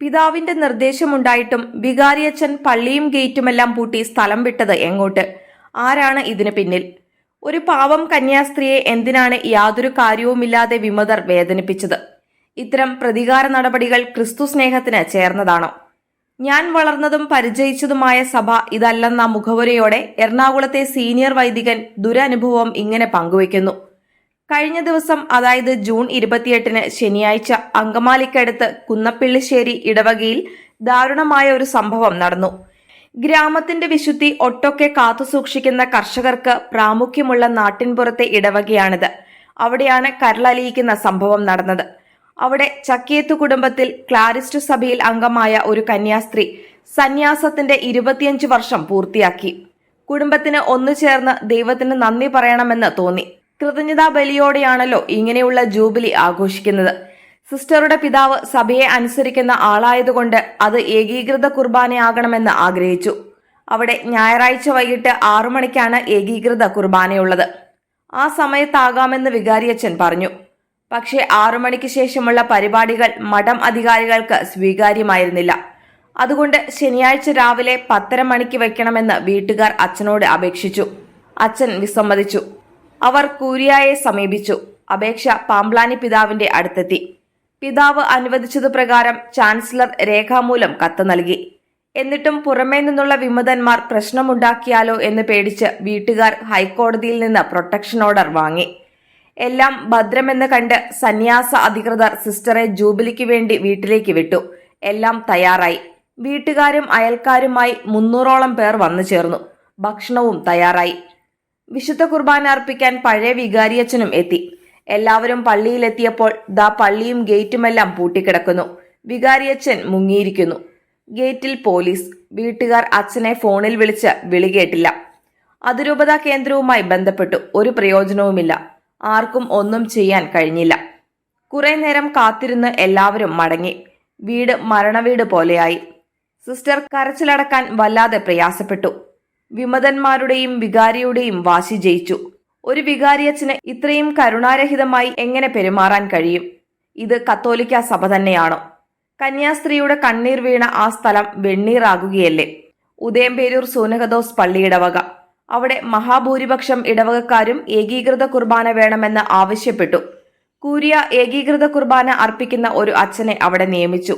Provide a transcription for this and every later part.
പിതാവിന്റെ നിർദ്ദേശമുണ്ടായിട്ടും വികാരിയച്ഛൻ പള്ളിയും ഗേറ്റുമെല്ലാം പൂട്ടി സ്ഥലം വിട്ടത് എങ്ങോട്ട്? ആരാണ് ഇതിന് പിന്നിൽ? ഒരു പാവം കന്യാസ്ത്രീയെ എന്തിനാണ് യാതൊരു കാര്യവുമില്ലാതെ വിമതർ വേദനിപ്പിച്ചത്? ഇത്തരം പ്രതികാര നടപടികൾ ക്രിസ്തു സ്നേഹത്തിന് ചേർന്നതാണോ? ഞാൻ വളർന്നതും പരിചയിച്ചതുമായ സഭ ഇതല്ലെന്ന മുഖവുരയോടെ എറണാകുളത്തെ സീനിയർ വൈദികൻ ദുരനുഭവം ഇങ്ങനെ പങ്കുവയ്ക്കുന്നു. കഴിഞ്ഞ ദിവസം അതായത് ജൂൺ ഇരുപത്തിയെട്ടിന് ശനിയാഴ്ച അങ്കമാലിക്കടുത്ത് കുന്നപ്പിള്ളിശ്ശേരി ഇടവകയിൽ ദാരുണമായ ഒരു സംഭവം നടന്നു. ഗ്രാമത്തിന്റെ വിശുദ്ധി ഒട്ടൊക്കെ കാത്തുസൂക്ഷിക്കുന്ന കർഷകർക്ക് പ്രാമുഖ്യമുള്ള നാട്ടിൻപുറത്തെ ഇടവകയാണിത്. അവിടെയാണ് കരളലിയിക്കുന്ന സംഭവം നടന്നത്. അവിടെ ചക്കിയത്തു കുടുംബത്തിൽ ക്ലാരിസ്റ്റ് സഭയിൽ അംഗമായ ഒരു കന്യാസ്ത്രീ സന്യാസത്തിന്റെ ഇരുപത്തിയഞ്ച് വർഷം പൂർത്തിയാക്കി. കുടുംബത്തിന് ഒന്നു ചേർന്ന് ദൈവത്തിന് നന്ദി പറയണമെന്ന് തോന്നി. കൃതജ്ഞതാ ബലിയോടെയാണല്ലോ ഇങ്ങനെയുള്ള ജൂബിലി ആഘോഷിക്കുന്നത്. സിസ്റ്ററുടെ പിതാവ് സഭയെ അനുസരിക്കുന്ന ആളായതുകൊണ്ട് അത് ഏകീകൃത കുർബാനയാകണമെന്ന് ആഗ്രഹിച്ചു. അവിടെ ഞായറാഴ്ച വൈകിട്ട് ആറു മണിക്കാണ് ഏകീകൃത കുർബാനയുള്ളത്. ആ സമയത്താകാമെന്ന് വികാരിയച്ചൻ പറഞ്ഞു. പക്ഷേ ആറു മണിക്ക് ശേഷമുള്ള പരിപാടികൾ മഠം അധികാരികൾക്ക് സ്വീകാര്യമായിരുന്നില്ല. അതുകൊണ്ട് ശനിയാഴ്ച രാവിലെ പത്തര മണിക്ക് വയ്ക്കണമെന്ന് വീട്ടുകാർ അച്ഛനോട് അപേക്ഷിച്ചു. അച്ഛൻ വിസമ്മതിച്ചു. അവർ കൂരിയായെ സമീപിച്ചു. അപേക്ഷ പാമ്പ്ലാനി പിതാവിന്റെ അടുത്തെത്തി. പിതാവ് അനുവദിച്ചതു പ്രകാരം ചാൻസലർ രേഖാമൂലം കത്ത് നൽകി. എന്നിട്ടും പുറമേ നിന്നുള്ള വിമതന്മാർ പ്രശ്നമുണ്ടാക്കിയാലോ എന്ന് പേടിച്ച് വീട്ടുകാർ ഹൈക്കോടതിയിൽ നിന്ന് പ്രൊട്ടക്ഷൻ ഓർഡർ വാങ്ങി. എല്ലാം ഭദ്രമെന്ന് കണ്ട് സന്യാസ അധികൃതർ സിസ്റ്ററെ ജൂബിലിക്ക് വേണ്ടി വീട്ടിലേക്ക് വിട്ടു. എല്ലാം തയ്യാറായി. വീട്ടുകാരും അയൽക്കാരുമായി മുന്നൂറോളം പേർ വന്നു ചേർന്നു. ഭക്ഷണവും തയ്യാറായി. വിശുദ്ധ കുർബാന അർപ്പിക്കാൻ പഴയ വികാരിയച്ഛനും എത്തി. എല്ലാവരും പള്ളിയിലെത്തിയപ്പോൾ ദാ പള്ളിയും ഗേറ്റുമെല്ലാം പൂട്ടിക്കിടക്കുന്നു. വികാരിയച്ഛൻ മുങ്ങിയിരിക്കുന്നു. ഗേറ്റിൽ പോലീസ്. വീട്ടുകാർ അച്ഛനെ ഫോണിൽ വിളിച്ച് വിളി കേട്ടില്ല. അതിരൂപതാ കേന്ദ്രവുമായി ബന്ധപ്പെട്ടു. ഒരു പ്രയോജനവുമില്ല. ആർക്കും ഒന്നും ചെയ്യാൻ കഴിഞ്ഞില്ല. കുറെ നേരം കാത്തിരുന്ന് എല്ലാവരും മടങ്ങി. വീട് മരണവീട് പോലെയായി. സിസ്റ്റർ കരച്ചിലടക്കാൻ വല്ലാതെ പ്രയാസപ്പെട്ടു. വിമതന്മാരുടെയും വികാരിയുടെയും വാശി ജയിച്ചു. ഒരു വികാരിയച്ഛന് ഇത്രയും കരുണാരഹിതമായി എങ്ങനെ പെരുമാറാൻ കഴിയും? ഇത് കത്തോലിക്ക സഭ തന്നെയാണോ? കന്യാസ്ത്രീയുടെ കണ്ണീർ വീണ ആ സ്ഥലം വെണ്ണീറാകുകയല്ലേ? ഉദയംപേരൂർ സൂനകദോസ് പള്ളിയിടവക. അവിടെ മഹാഭൂരിപക്ഷം ഇടവകക്കാരും ഏകീകൃത കുർബാന വേണമെന്ന് ആവശ്യപ്പെട്ടു. കൂരിയ ഏകീകൃത കുർബാന അർപ്പിക്കുന്ന ഒരു അച്ഛനെ അവിടെ നിയമിച്ചു.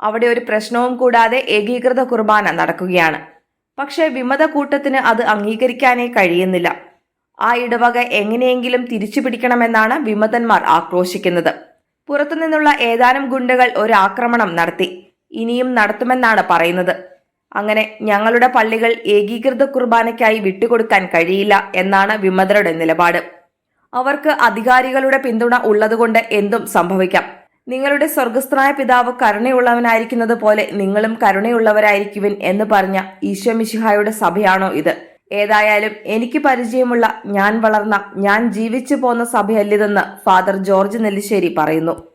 അവിടെ ഒരു പ്രശ്നവും കൂടാതെ ഏകീകൃത കുർബാന നടക്കുകയാണ്. പക്ഷേ വിമത കൂട്ടത്തിന് അത് അംഗീകരിക്കാനേ കഴിയുന്നില്ല. ആ ഇടവക എങ്ങനെയെങ്കിലും തിരിച്ചു പിടിക്കണമെന്നാണ് വിമതന്മാർ ആക്രോശിക്കുന്നത്. പുറത്തുനിന്നുള്ള ഏതാനും ഗുണ്ടകൾ ഒരു ആക്രമണം നടത്തി. ഇനിയും നടത്തുമെന്നാണ് പറയുന്നത്. അങ്ങനെ ഞങ്ങളുടെ പള്ളികൾ ഏകീകൃത കുർബാനയ്ക്കായി വിട്ടുകൊടുക്കാൻ കഴിയില്ല എന്നാണ് വിമതരുടെ നിലപാട്. അവർക്ക് അധികാരികളുടെ പിന്തുണ ഉള്ളതുകൊണ്ട് എന്തും സംഭവിക്കാം. നിങ്ങളുടെ സ്വർഗസ്ഥനായ പിതാവ് കരുണയുള്ളവനായിരിക്കുന്നത് പോലെ നിങ്ങളും കരുണയുള്ളവരായിരിക്കുവിൻ എന്ന് പറഞ്ഞ ഈശോ മിശിഹായുടെ സഭയാണോ ഇത്? ഏതായാലും എനിക്ക് പരിചയമുള്ള ഞാൻ വളർന്ന ഞാൻ ജീവിച്ചു പോന്ന സഭയല്ലിതെന്ന് ഫാദർ ജോർജ് നെല്ലിശ്ശേരി പറയുന്നു.